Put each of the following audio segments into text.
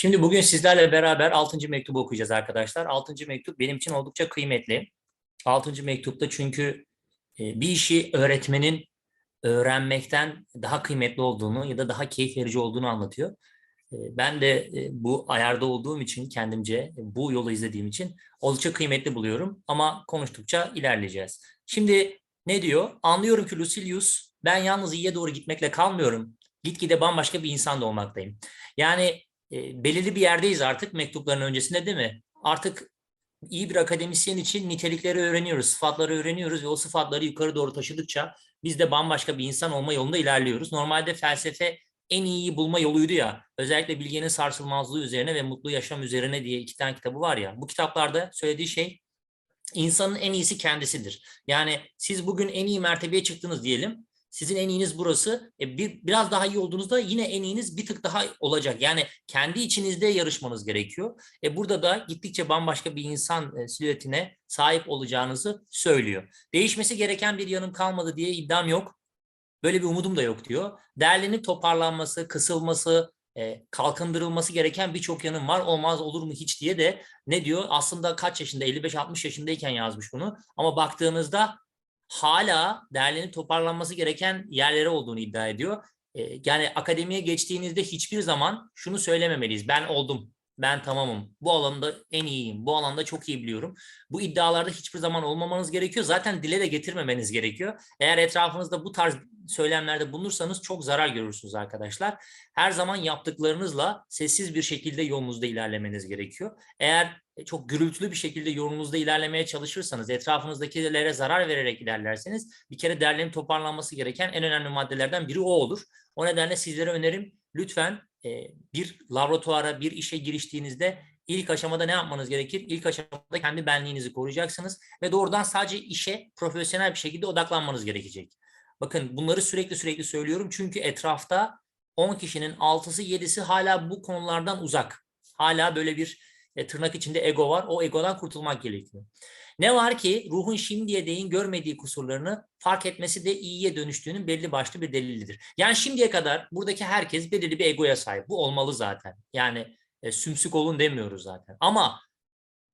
Şimdi bugün sizlerle beraber 6. mektubu okuyacağız arkadaşlar. 6. mektup benim için oldukça kıymetli. 6. mektupta çünkü e, bir işi öğretmenin öğrenmekten daha kıymetli olduğunu ya da daha keyif verici olduğunu anlatıyor. E, Ben de e, bu ayarda olduğum için kendimce bu yolu izlediğim için oldukça kıymetli buluyorum ama konuştukça ilerleyeceğiz. Şimdi ne diyor? Anlıyorum ki Lucilius ben yalnız iyiye doğru gitmekle kalmıyorum. Gitgide bambaşka bir insan da olmaktayım. Yani belirli bir yerdeyiz artık mektupların öncesinde değil mi? Artık iyi bir akademisyen için nitelikleri öğreniyoruz, sıfatları öğreniyoruz ve o sıfatları yukarı doğru taşıdıkça biz de bambaşka bir insan olma yolunda ilerliyoruz. Normalde felsefe en iyiyi bulma yoluydu ya. Özellikle bilgenin sarsılmazlığı üzerine ve mutlu yaşam üzerine diye iki tane kitabı var ya. Bu kitaplarda söylediği şey insanın en iyisi kendisidir. Yani siz bugün en iyi mertebeye çıktınız diyelim. Sizin en iyiniz burası. E, bir biraz daha iyi olduğunuzda yine en iyiniz bir tık daha olacak. Yani kendi içinizde yarışmanız gerekiyor. E, burada da gittikçe bambaşka bir insan e, silüetine sahip olacağınızı söylüyor. Değişmesi gereken bir yanım kalmadı diye iddiam yok. Böyle bir umudum da yok diyor. Değerlenip toparlanması, kısılması, e, kalkındırılması gereken birçok yanım var. Olmaz olur mu hiç diye de ne diyor? Aslında kaç yaşında? 55-60 yaşındayken yazmış bunu. Ama baktığınızda hala değerlenip toparlanması gereken yerlere olduğunu iddia ediyor. E, yani akademiye geçtiğinizde hiçbir zaman şunu söylememeliyiz. Ben oldum, ben tamamım, bu alanda en iyiyim, bu alanda çok iyi biliyorum. Bu iddialarda hiçbir zaman olmamanız gerekiyor. Zaten dile de getirmemeniz gerekiyor. Eğer etrafınızda bu tarz söylemlerde bulunursanız çok zarar görürsünüz arkadaşlar. Her zaman yaptıklarınızla sessiz bir şekilde yolunuzda ilerlemeniz gerekiyor. Eğer çok gürültülü bir şekilde yolunuzda ilerlemeye çalışırsanız, etrafınızdakilere zarar vererek ilerlerseniz bir kere derlerin toparlanması gereken en önemli maddelerden biri o olur. O nedenle sizlere önerim lütfen e, bir laboratuvara, bir işe giriştiğinizde ilk aşamada ne yapmanız gerekir? İlk aşamada kendi benliğinizi koruyacaksınız ve doğrudan sadece işe profesyonel bir şekilde odaklanmanız gerekecek. Bakın bunları sürekli sürekli söylüyorum çünkü etrafta 10 kişinin 6'sı 7'si hala bu konulardan uzak. Hala böyle bir e, tırnak içinde ego var. O egodan kurtulmak gerekiyor. Ne var ki ruhun şimdiye değin görmediği kusurlarını fark etmesi de iyiye dönüştüğünün belli başlı bir delilidir. Yani şimdiye kadar buradaki herkes belirli bir egoya sahip. Bu olmalı zaten. Yani e, sümsük olun demiyoruz zaten. Ama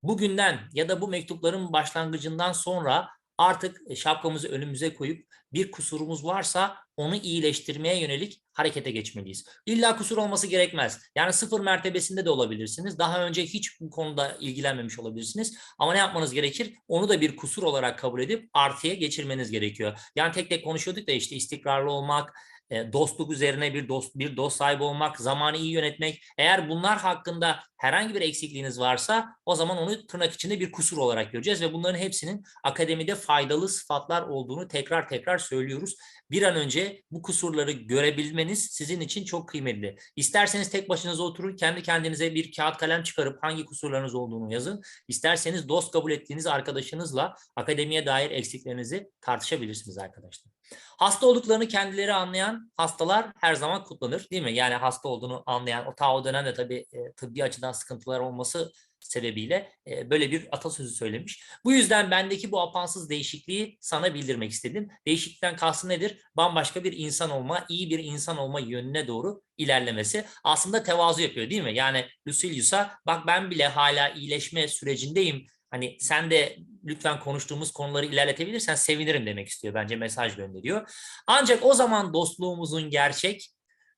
bugünden ya da bu mektupların başlangıcından sonra artık e, şapkamızı önümüze koyup bir kusurumuz varsa onu iyileştirmeye yönelik harekete geçmeliyiz. İlla kusur olması gerekmez. Yani sıfır mertebesinde de olabilirsiniz. Daha önce hiç bu konuda ilgilenmemiş olabilirsiniz. Ama ne yapmanız gerekir? Onu da bir kusur olarak kabul edip artıya geçirmeniz gerekiyor. Yani tek tek konuşuyorduk da işte istikrarlı olmak, e, dostluk üzerine bir dost bir dost sahibi olmak, zamanı iyi yönetmek. Eğer bunlar hakkında herhangi bir eksikliğiniz varsa o zaman onu tırnak içinde bir kusur olarak göreceğiz ve bunların hepsinin akademide faydalı sıfatlar olduğunu tekrar tekrar söylüyoruz. Bir an önce bu kusurları görebilmeniz sizin için çok kıymetli. İsterseniz tek başınıza oturun, kendi kendinize bir kağıt kalem çıkarıp hangi kusurlarınız olduğunu yazın. İsterseniz dost kabul ettiğiniz arkadaşınızla akademiye dair eksiklerinizi tartışabilirsiniz arkadaşlar. Hasta olduklarını kendileri anlayan hastalar her zaman kutlanır değil mi? Yani hasta olduğunu anlayan, o ta o dönemde tabii e, tıbbi açıdan sıkıntılar olması sebebiyle e, böyle bir atasözü söylemiş. Bu yüzden bendeki bu apansız değişikliği sana bildirmek istedim. Değişiklikten kastım nedir? Bambaşka bir insan olma, iyi bir insan olma yönüne doğru ilerlemesi. Aslında tevazu yapıyor değil mi? Yani Lucilius'a bak ben bile hala iyileşme sürecindeyim. Hani sen de lütfen konuştuğumuz konuları ilerletebilirsen sevinirim demek istiyor. Bence mesaj gönderiyor. Ancak o zaman dostluğumuzun gerçek,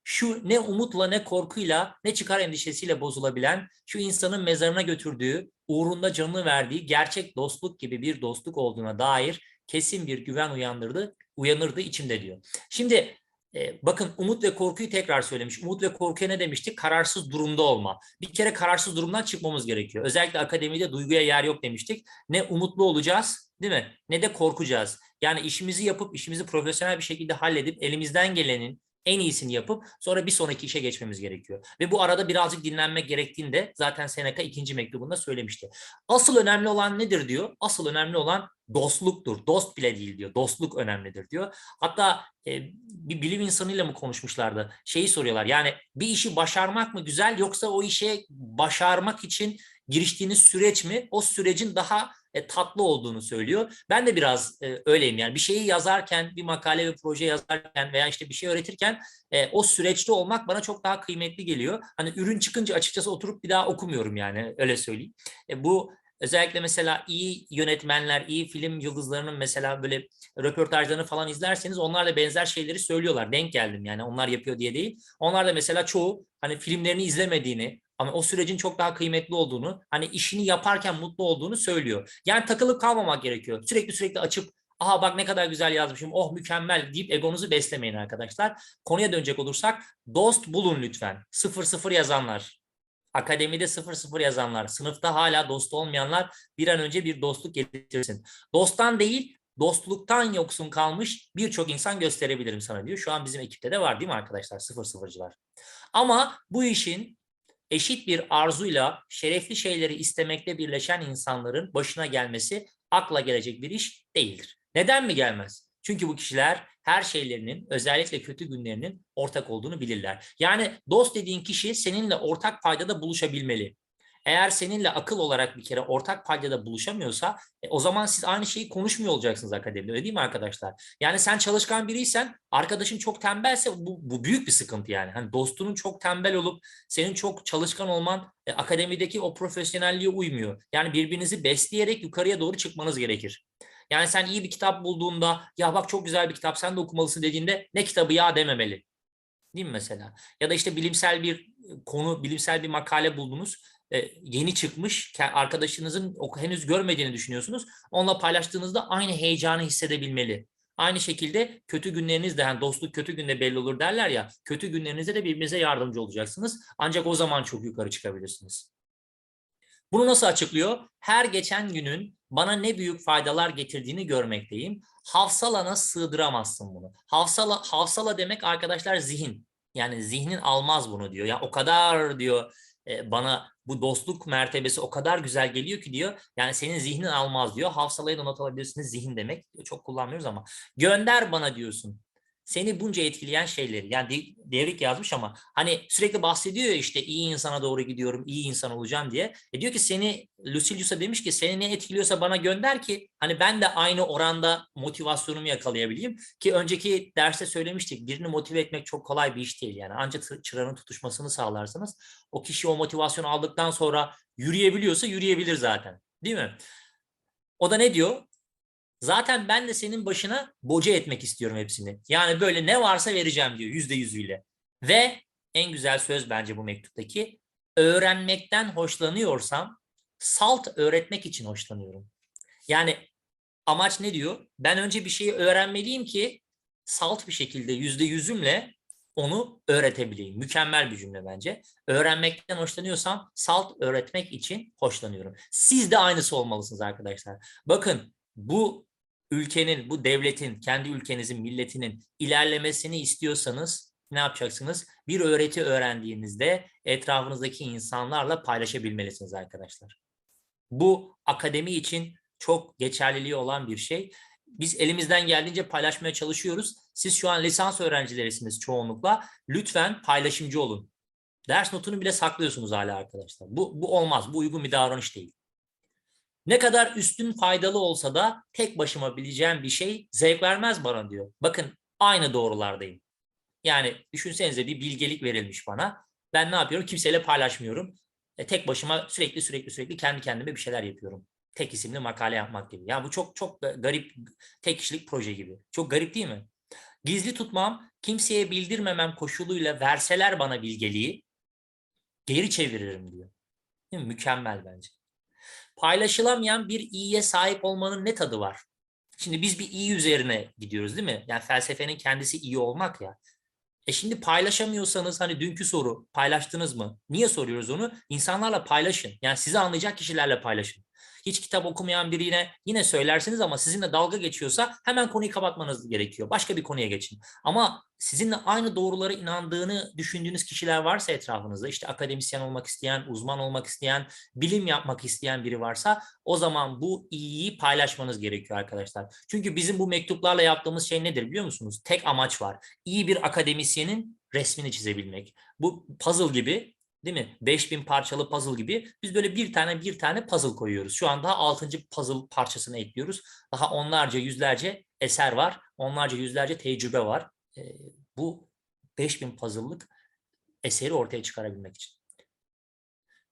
şu ne umutla ne korkuyla ne çıkar endişesiyle bozulabilen şu insanın mezarına götürdüğü, uğrunda canını verdiği gerçek dostluk gibi bir dostluk olduğuna dair kesin bir güven uyandırdı, uyanırdı içimde diyor. Şimdi e, bakın umut ve korkuyu tekrar söylemiş. Umut ve korkuya ne demiştik? Kararsız durumda olma. Bir kere kararsız durumdan çıkmamız gerekiyor. Özellikle akademide duyguya yer yok demiştik. Ne umutlu olacağız değil mi? Ne de korkacağız. Yani işimizi yapıp işimizi profesyonel bir şekilde halledip elimizden gelenin en iyisini yapıp sonra bir sonraki işe geçmemiz gerekiyor. Ve bu arada birazcık dinlenmek gerektiğinde zaten Seneca ikinci mektubunda söylemişti. Asıl önemli olan nedir diyor? Asıl önemli olan dostluktur. Dost bile değil diyor. Dostluk önemlidir diyor. Hatta e, bir bilim insanıyla mı konuşmuşlardı? Şeyi soruyorlar. Yani bir işi başarmak mı güzel yoksa o işe başarmak için giriştiğiniz süreç mi? O sürecin daha e, tatlı olduğunu söylüyor. Ben de biraz e, öyleyim yani bir şeyi yazarken, bir makale ve proje yazarken veya işte bir şey öğretirken e, o süreçte olmak bana çok daha kıymetli geliyor. Hani ürün çıkınca açıkçası oturup bir daha okumuyorum yani öyle söyleyeyim. E, bu özellikle mesela iyi yönetmenler, iyi film yıldızlarının mesela böyle röportajlarını falan izlerseniz onlar da benzer şeyleri söylüyorlar. Denk geldim yani onlar yapıyor diye değil. Onlar da mesela çoğu hani filmlerini izlemediğini ama o sürecin çok daha kıymetli olduğunu, hani işini yaparken mutlu olduğunu söylüyor. Yani takılıp kalmamak gerekiyor. Sürekli sürekli açıp aha bak ne kadar güzel yazmışım, oh mükemmel deyip egonuzu beslemeyin arkadaşlar. Konuya dönecek olursak dost bulun lütfen. Sıfır sıfır yazanlar, akademide sıfır sıfır yazanlar, sınıfta hala dost olmayanlar bir an önce bir dostluk geliştirsin. Dosttan değil, dostluktan yoksun kalmış birçok insan gösterebilirim sana diyor. Şu an bizim ekipte de var değil mi arkadaşlar? Sıfır sıfırcılar. Ama bu işin eşit bir arzuyla şerefli şeyleri istemekle birleşen insanların başına gelmesi akla gelecek bir iş değildir. Neden mi gelmez? Çünkü bu kişiler her şeylerinin özellikle kötü günlerinin ortak olduğunu bilirler. Yani dost dediğin kişi seninle ortak paydada buluşabilmeli. Eğer seninle akıl olarak bir kere ortak paydada buluşamıyorsa e, o zaman siz aynı şeyi konuşmuyor olacaksınız akademide öyle değil mi arkadaşlar? Yani sen çalışkan biriysen arkadaşın çok tembelse bu, bu büyük bir sıkıntı yani. Hani dostunun çok tembel olup senin çok çalışkan olman e, akademideki o profesyonelliğe uymuyor. Yani birbirinizi besleyerek yukarıya doğru çıkmanız gerekir. Yani sen iyi bir kitap bulduğunda ya bak çok güzel bir kitap sen de okumalısın dediğinde ne kitabı ya dememeli. Değil mi mesela? Ya da işte bilimsel bir konu, bilimsel bir makale buldunuz e, yeni çıkmış arkadaşınızın henüz görmediğini düşünüyorsunuz. Onunla paylaştığınızda aynı heyecanı hissedebilmeli. Aynı şekilde kötü günlerinizde yani dostluk kötü günde belli olur derler ya kötü günlerinizde de birbirinize yardımcı olacaksınız. Ancak o zaman çok yukarı çıkabilirsiniz. Bunu nasıl açıklıyor? Her geçen günün bana ne büyük faydalar getirdiğini görmekteyim. Hafsalana sığdıramazsın bunu. Hafsala, hafsala demek arkadaşlar zihin. Yani zihnin almaz bunu diyor. Ya yani o kadar diyor e, bana bu dostluk mertebesi o kadar güzel geliyor ki diyor. Yani senin zihnin almaz diyor. Hafsalayı da not alabilirsiniz. Zihin demek. Çok kullanmıyoruz ama. Gönder bana diyorsun seni bunca etkileyen şeyleri yani Devrik yazmış ama hani sürekli bahsediyor ya işte iyi insana doğru gidiyorum, iyi insan olacağım diye. E diyor ki seni Lucilius'a demiş ki seni ne etkiliyorsa bana gönder ki hani ben de aynı oranda motivasyonumu yakalayabileyim ki önceki derste söylemiştik birini motive etmek çok kolay bir iş değil yani ancak çırağının tutuşmasını sağlarsanız o kişi o motivasyonu aldıktan sonra yürüyebiliyorsa yürüyebilir zaten değil mi? O da ne diyor? Zaten ben de senin başına boca etmek istiyorum hepsini. Yani böyle ne varsa vereceğim diyor yüzde yüzüyle. Ve en güzel söz bence bu mektuptaki öğrenmekten hoşlanıyorsam salt öğretmek için hoşlanıyorum. Yani amaç ne diyor? Ben önce bir şeyi öğrenmeliyim ki salt bir şekilde yüzde yüzümle onu öğretebileyim. Mükemmel bir cümle bence. Öğrenmekten hoşlanıyorsam salt öğretmek için hoşlanıyorum. Siz de aynısı olmalısınız arkadaşlar. Bakın bu ülkenin, bu devletin, kendi ülkenizin, milletinin ilerlemesini istiyorsanız ne yapacaksınız? Bir öğreti öğrendiğinizde etrafınızdaki insanlarla paylaşabilmelisiniz arkadaşlar. Bu akademi için çok geçerliliği olan bir şey. Biz elimizden geldiğince paylaşmaya çalışıyoruz. Siz şu an lisans öğrencilerisiniz çoğunlukla. Lütfen paylaşımcı olun. Ders notunu bile saklıyorsunuz hala arkadaşlar. Bu, bu olmaz. Bu uygun bir davranış değil. Ne kadar üstün faydalı olsa da tek başıma bileceğim bir şey zevk vermez bana diyor. Bakın aynı doğrulardayım. Yani düşünsenize bir bilgelik verilmiş bana. Ben ne yapıyorum? Kimseyle paylaşmıyorum. E, tek başıma sürekli sürekli sürekli kendi kendime bir şeyler yapıyorum. Tek isimli makale yapmak gibi. Ya bu çok çok garip tek kişilik proje gibi. Çok garip değil mi? Gizli tutmam, kimseye bildirmemem koşuluyla verseler bana bilgeliği geri çeviririm diyor. Değil mi? Mükemmel bence paylaşılamayan bir iyiye sahip olmanın ne tadı var? Şimdi biz bir iyi üzerine gidiyoruz değil mi? Yani felsefenin kendisi iyi olmak ya. E şimdi paylaşamıyorsanız hani dünkü soru paylaştınız mı? Niye soruyoruz onu? İnsanlarla paylaşın. Yani sizi anlayacak kişilerle paylaşın hiç kitap okumayan birine yine söylersiniz ama sizinle dalga geçiyorsa hemen konuyu kapatmanız gerekiyor. Başka bir konuya geçin. Ama sizinle aynı doğrulara inandığını düşündüğünüz kişiler varsa etrafınızda işte akademisyen olmak isteyen, uzman olmak isteyen, bilim yapmak isteyen biri varsa o zaman bu iyiyi paylaşmanız gerekiyor arkadaşlar. Çünkü bizim bu mektuplarla yaptığımız şey nedir biliyor musunuz? Tek amaç var. İyi bir akademisyenin resmini çizebilmek. Bu puzzle gibi Değil mi? 5000 parçalı puzzle gibi biz böyle bir tane bir tane puzzle koyuyoruz. Şu an daha 6. puzzle parçasını ekliyoruz. Daha onlarca yüzlerce eser var. Onlarca yüzlerce tecrübe var. Ee, bu 5000 puzzle'lık eseri ortaya çıkarabilmek için.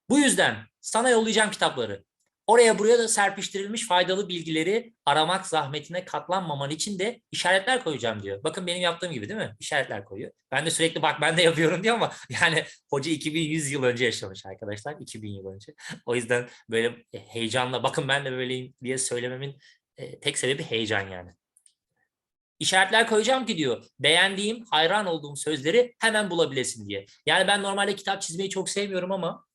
Bu yüzden sana yollayacağım kitapları. Oraya buraya da serpiştirilmiş faydalı bilgileri aramak zahmetine katlanmaman için de işaretler koyacağım diyor. Bakın benim yaptığım gibi değil mi? İşaretler koyuyor. Ben de sürekli bak ben de yapıyorum diyor ama yani hoca 2100 yıl önce yaşamış arkadaşlar. 2000 yıl önce. O yüzden böyle heyecanla bakın ben de böyleyim diye söylememin e, tek sebebi heyecan yani. İşaretler koyacağım ki diyor beğendiğim, hayran olduğum sözleri hemen bulabilesin diye. Yani ben normalde kitap çizmeyi çok sevmiyorum ama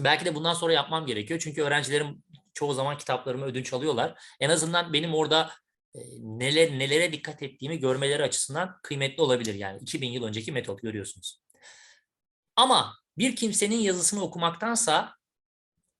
belki de bundan sonra yapmam gerekiyor. Çünkü öğrencilerim çoğu zaman kitaplarımı ödünç alıyorlar. En azından benim orada e, neler nelere dikkat ettiğimi görmeleri açısından kıymetli olabilir. Yani 2000 yıl önceki metot görüyorsunuz. Ama bir kimsenin yazısını okumaktansa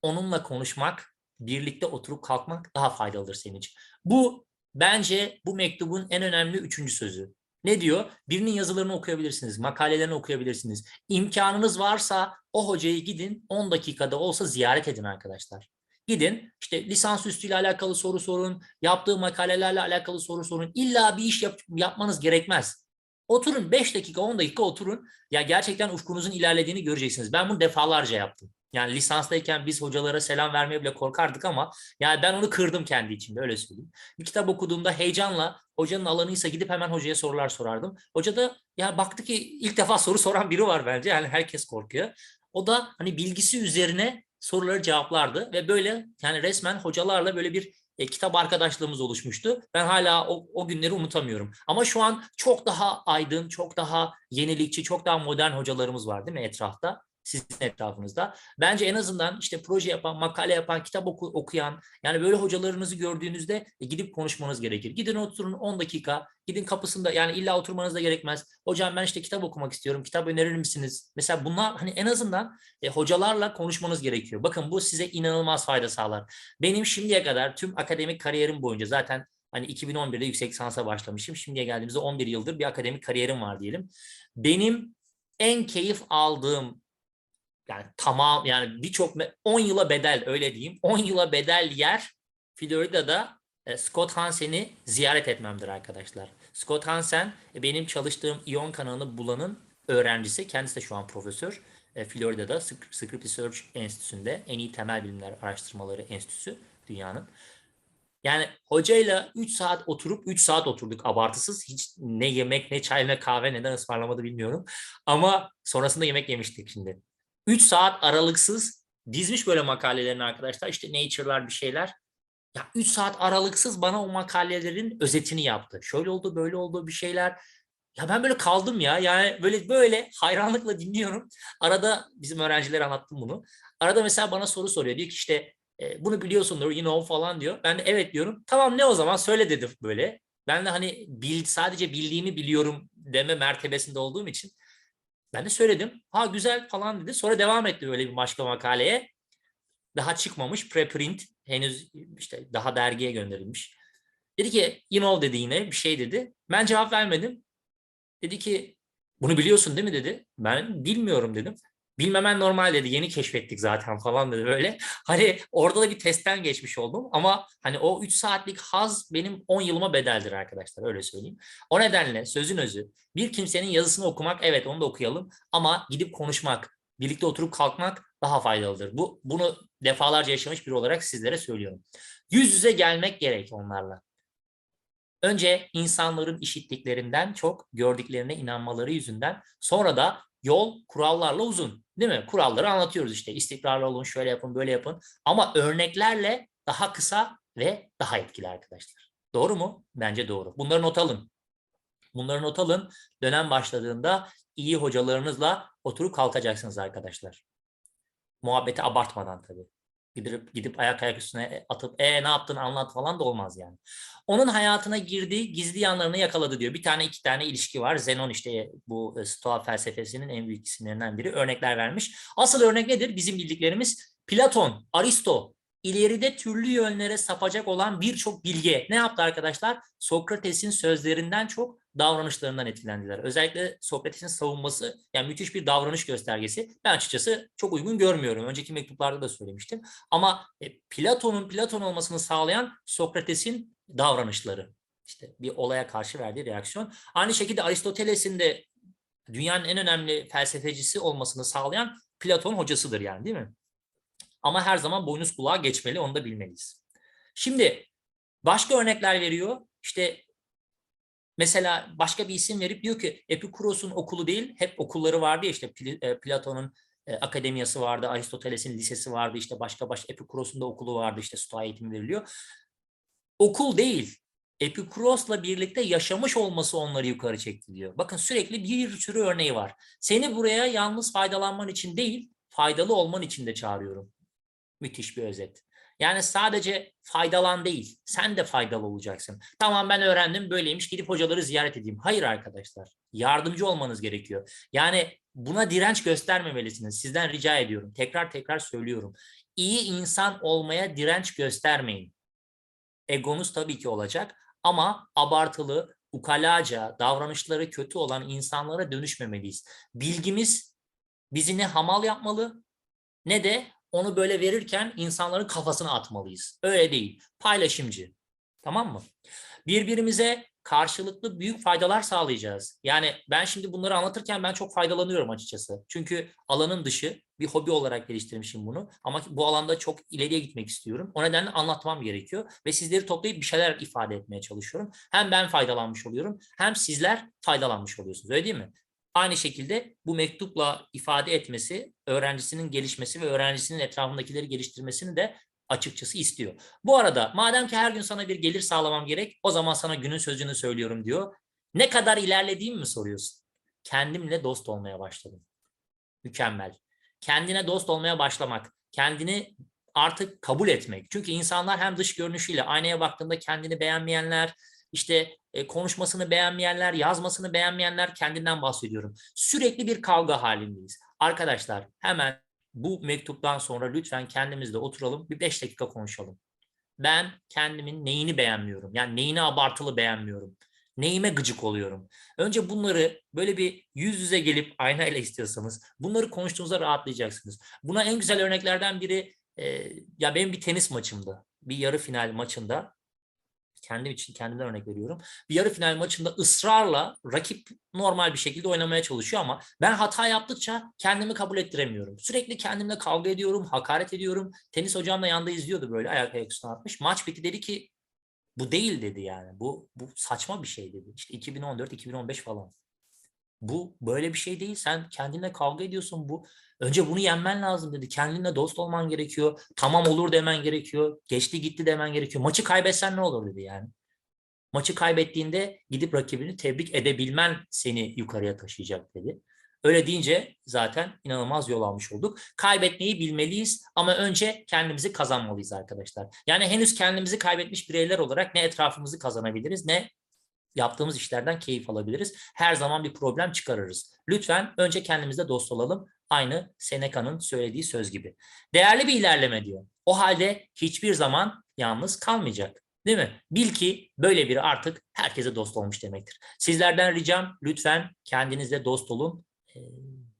onunla konuşmak, birlikte oturup kalkmak daha faydalıdır senin için. Bu bence bu mektubun en önemli üçüncü sözü. Ne diyor? Birinin yazılarını okuyabilirsiniz, makalelerini okuyabilirsiniz. İmkanınız varsa o hocayı gidin 10 dakikada olsa ziyaret edin arkadaşlar. Gidin işte lisansüstü ile alakalı soru sorun, yaptığı makalelerle alakalı soru sorun. İlla bir iş yap- yapmanız gerekmez. Oturun 5 dakika 10 dakika oturun. Ya gerçekten ufkunuzun ilerlediğini göreceksiniz. Ben bunu defalarca yaptım. Yani lisanstayken biz hocalara selam vermeye bile korkardık ama yani ben onu kırdım kendi içimde öyle söyleyeyim. Bir kitap okuduğumda heyecanla hocanın alanıysa gidip hemen hocaya sorular sorardım. Hoca da ya baktı ki ilk defa soru soran biri var bence. Yani herkes korkuyor. O da hani bilgisi üzerine soruları cevaplardı ve böyle yani resmen hocalarla böyle bir e, kitap arkadaşlığımız oluşmuştu. Ben hala o, o günleri unutamıyorum. Ama şu an çok daha aydın, çok daha yenilikçi, çok daha modern hocalarımız var değil mi etrafta? Sizin etrafınızda. Bence en azından işte proje yapan, makale yapan, kitap oku, okuyan yani böyle hocalarınızı gördüğünüzde e, gidip konuşmanız gerekir. Gidin oturun 10 dakika, gidin kapısında yani illa oturmanız da gerekmez. Hocam ben işte kitap okumak istiyorum, kitap önerir misiniz? Mesela bunlar hani en azından e, hocalarla konuşmanız gerekiyor. Bakın bu size inanılmaz fayda sağlar. Benim şimdiye kadar tüm akademik kariyerim boyunca zaten hani 2011'de yüksek lisansa başlamışım. Şimdiye geldiğimizde 11 yıldır bir akademik kariyerim var diyelim. Benim en keyif aldığım yani tamam yani birçok 10 yıla bedel öyle diyeyim. 10 yıla bedel yer Florida'da e, Scott Hansen'i ziyaret etmemdir arkadaşlar. Scott Hansen e, benim çalıştığım İyon kanalını bulanın öğrencisi. Kendisi de şu an profesör. E, Florida'da Sc- Scripps Research Enstitüsü'nde en iyi temel bilimler araştırmaları enstitüsü dünyanın. Yani hocayla 3 saat oturup 3 saat oturduk abartısız. Hiç ne yemek ne çay ne kahve neden ısmarlamadı bilmiyorum. Ama sonrasında yemek yemiştik şimdi. 3 saat aralıksız dizmiş böyle makalelerini arkadaşlar. İşte Nature'lar bir şeyler. Ya 3 saat aralıksız bana o makalelerin özetini yaptı. Şöyle oldu, böyle oldu bir şeyler. Ya ben böyle kaldım ya. Yani böyle böyle hayranlıkla dinliyorum. Arada bizim öğrencilere anlattım bunu. Arada mesela bana soru soruyor. Diyor ki işte e, bunu biliyorsundur, you know falan diyor. Ben de evet diyorum. Tamam ne o zaman söyle dedi böyle. Ben de hani bil, sadece bildiğimi biliyorum deme mertebesinde olduğum için ben de söyledim. Ha güzel falan dedi. Sonra devam etti böyle bir başka makaleye. Daha çıkmamış preprint. Henüz işte daha dergiye gönderilmiş. Dedi ki know dedi yine bir şey dedi. Ben cevap vermedim. Dedi ki bunu biliyorsun değil mi dedi. Ben bilmiyorum dedim. Bilmemen normal dedi. Yeni keşfettik zaten falan dedi böyle. Hani orada da bir testten geçmiş oldum ama hani o 3 saatlik haz benim 10 yılıma bedeldir arkadaşlar öyle söyleyeyim. O nedenle sözün özü bir kimsenin yazısını okumak evet onu da okuyalım ama gidip konuşmak, birlikte oturup kalkmak daha faydalıdır. Bu bunu defalarca yaşamış biri olarak sizlere söylüyorum. Yüz yüze gelmek gerek onlarla. Önce insanların işittiklerinden çok gördüklerine inanmaları yüzünden sonra da yol kurallarla uzun. Değil mi? Kuralları anlatıyoruz işte. İstikrarlı olun, şöyle yapın, böyle yapın. Ama örneklerle daha kısa ve daha etkili arkadaşlar. Doğru mu? Bence doğru. Bunları not alın. Bunları not alın. Dönem başladığında iyi hocalarınızla oturup kalkacaksınız arkadaşlar. Muhabbeti abartmadan tabii. Gidip, gidip ayak ayak üstüne atıp e ne yaptın anlat falan da olmaz yani. Onun hayatına girdiği gizli yanlarını yakaladı diyor. Bir tane iki tane ilişki var. Zenon işte bu e, Stoa felsefesinin en büyük isimlerinden biri örnekler vermiş. Asıl örnek nedir? Bizim bildiklerimiz Platon, Aristo, ileride türlü yönlere sapacak olan birçok bilge ne yaptı arkadaşlar? Sokrates'in sözlerinden çok davranışlarından etkilendiler. Özellikle Sokrates'in savunması yani müthiş bir davranış göstergesi. Ben açıkçası çok uygun görmüyorum. Önceki mektuplarda da söylemiştim. Ama e, Platon'un Platon olmasını sağlayan Sokrates'in davranışları. İşte bir olaya karşı verdiği reaksiyon. Aynı şekilde Aristoteles'in de dünyanın en önemli felsefecisi olmasını sağlayan Platon hocasıdır yani değil mi? Ama her zaman boynuz kulağa geçmeli onu da bilmeliyiz. Şimdi başka örnekler veriyor. İşte mesela başka bir isim verip diyor ki Epikuros'un okulu değil hep okulları vardı ya işte e, Platon'un e, akademiyası vardı, Aristoteles'in lisesi vardı, işte başka başka Epikuros'un da okulu vardı, işte stoğa eğitimi veriliyor. Okul değil, Epikuros'la birlikte yaşamış olması onları yukarı çekti diyor. Bakın sürekli bir sürü örneği var. Seni buraya yalnız faydalanman için değil, faydalı olman için de çağırıyorum. Müthiş bir özet. Yani sadece faydalan değil, sen de faydalı olacaksın. Tamam ben öğrendim böyleymiş gidip hocaları ziyaret edeyim. Hayır arkadaşlar, yardımcı olmanız gerekiyor. Yani buna direnç göstermemelisiniz. Sizden rica ediyorum. Tekrar tekrar söylüyorum. İyi insan olmaya direnç göstermeyin. Egonuz tabii ki olacak ama abartılı, ukalaca, davranışları kötü olan insanlara dönüşmemeliyiz. Bilgimiz bizi ne hamal yapmalı ne de onu böyle verirken insanların kafasına atmalıyız. Öyle değil. Paylaşımcı. Tamam mı? Birbirimize karşılıklı büyük faydalar sağlayacağız. Yani ben şimdi bunları anlatırken ben çok faydalanıyorum açıkçası. Çünkü alanın dışı bir hobi olarak geliştirmişim bunu. Ama bu alanda çok ileriye gitmek istiyorum. O nedenle anlatmam gerekiyor. Ve sizleri toplayıp bir şeyler ifade etmeye çalışıyorum. Hem ben faydalanmış oluyorum hem sizler faydalanmış oluyorsunuz. Öyle değil mi? Aynı şekilde bu mektupla ifade etmesi, öğrencisinin gelişmesi ve öğrencisinin etrafındakileri geliştirmesini de açıkçası istiyor. Bu arada madem ki her gün sana bir gelir sağlamam gerek, o zaman sana günün sözünü söylüyorum diyor. Ne kadar ilerlediğimi mi soruyorsun? Kendimle dost olmaya başladım. Mükemmel. Kendine dost olmaya başlamak, kendini artık kabul etmek. Çünkü insanlar hem dış görünüşüyle aynaya baktığında kendini beğenmeyenler, işte e, konuşmasını beğenmeyenler, yazmasını beğenmeyenler kendinden bahsediyorum. Sürekli bir kavga halindeyiz. Arkadaşlar hemen bu mektuptan sonra lütfen kendimizle oturalım bir beş dakika konuşalım. Ben kendimin neyini beğenmiyorum? Yani neyini abartılı beğenmiyorum? Neyime gıcık oluyorum? Önce bunları böyle bir yüz yüze gelip aynayla istiyorsanız bunları konuştuğunuzda rahatlayacaksınız. Buna en güzel örneklerden biri e, ya benim bir tenis maçımda, bir yarı final maçında kendim için kendimden örnek veriyorum. Bir yarı final maçında ısrarla rakip normal bir şekilde oynamaya çalışıyor ama ben hata yaptıkça kendimi kabul ettiremiyorum. Sürekli kendimle kavga ediyorum, hakaret ediyorum. Tenis hocam da yanda izliyordu böyle ayak ayak üstüne atmış. Maç bitti dedi ki bu değil dedi yani. Bu, bu saçma bir şey dedi. İşte 2014-2015 falan. Bu böyle bir şey değil. Sen kendinle kavga ediyorsun. Bu önce bunu yenmen lazım dedi. Kendinle dost olman gerekiyor. Tamam olur demen gerekiyor. Geçti gitti demen gerekiyor. Maçı kaybetsen ne olur dedi yani. Maçı kaybettiğinde gidip rakibini tebrik edebilmen seni yukarıya taşıyacak dedi. Öyle deyince zaten inanılmaz yol almış olduk. Kaybetmeyi bilmeliyiz ama önce kendimizi kazanmalıyız arkadaşlar. Yani henüz kendimizi kaybetmiş bireyler olarak ne etrafımızı kazanabiliriz ne yaptığımız işlerden keyif alabiliriz. Her zaman bir problem çıkarırız. Lütfen önce kendimizle dost olalım. Aynı Seneca'nın söylediği söz gibi. Değerli bir ilerleme diyor. O halde hiçbir zaman yalnız kalmayacak. Değil mi? Bil ki böyle biri artık herkese dost olmuş demektir. Sizlerden ricam lütfen kendinizle dost olun. Ee,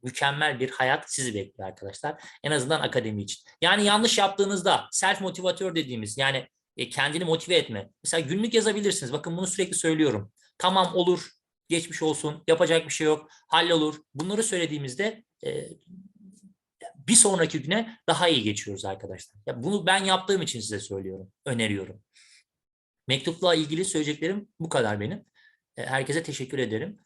mükemmel bir hayat sizi bekliyor arkadaşlar. En azından akademi için. Yani yanlış yaptığınızda self motivatör dediğimiz yani e, kendini motive etme. Mesela günlük yazabilirsiniz. Bakın bunu sürekli söylüyorum. Tamam olur, geçmiş olsun, yapacak bir şey yok, hallolur. Bunları söylediğimizde bir sonraki güne daha iyi geçiyoruz arkadaşlar. Ya bunu ben yaptığım için size söylüyorum, öneriyorum. Mektupla ilgili söyleyeceklerim bu kadar benim. Herkese teşekkür ederim.